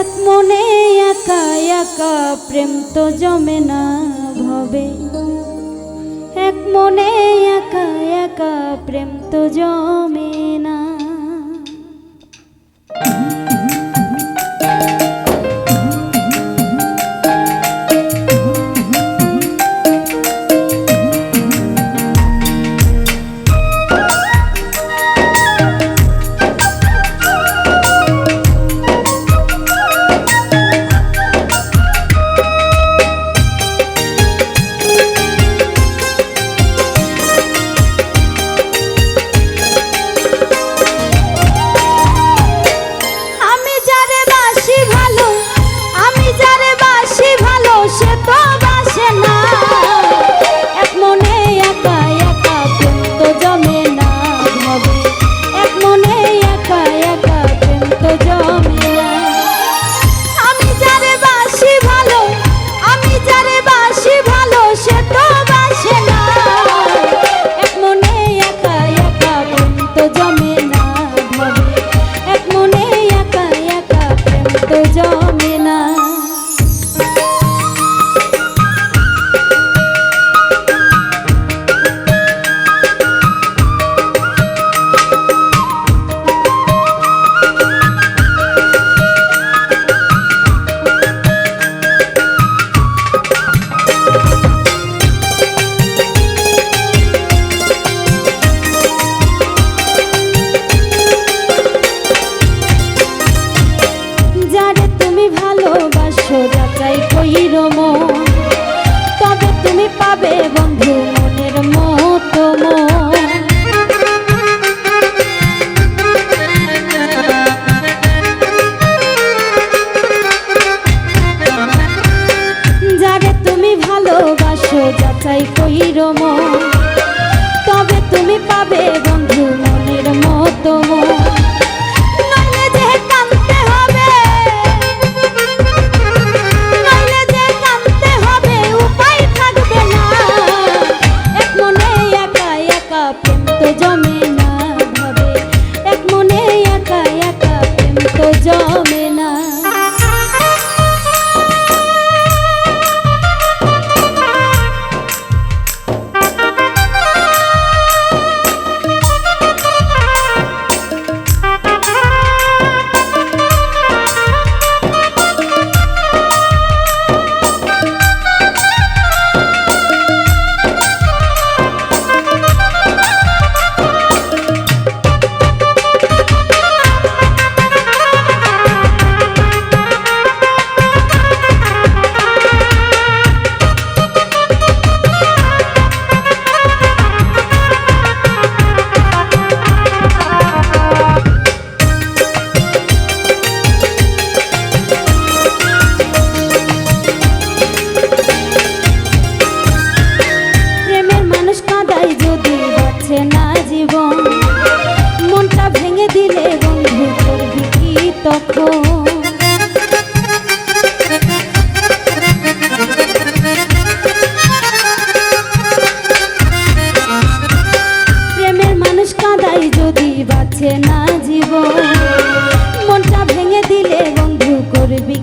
এক মনে একা একা প্রেম তো জমে না ভবে। এক মনে একা একা প্রেম তো জমে না। জমে না ভাবে। এক মনে একা একা প্রেম তো জমে প্রেমের মানুষ কাঁদাই যদি বাঁচে না জীবন মনটা ভেঙে দিলে বন্ধু করবি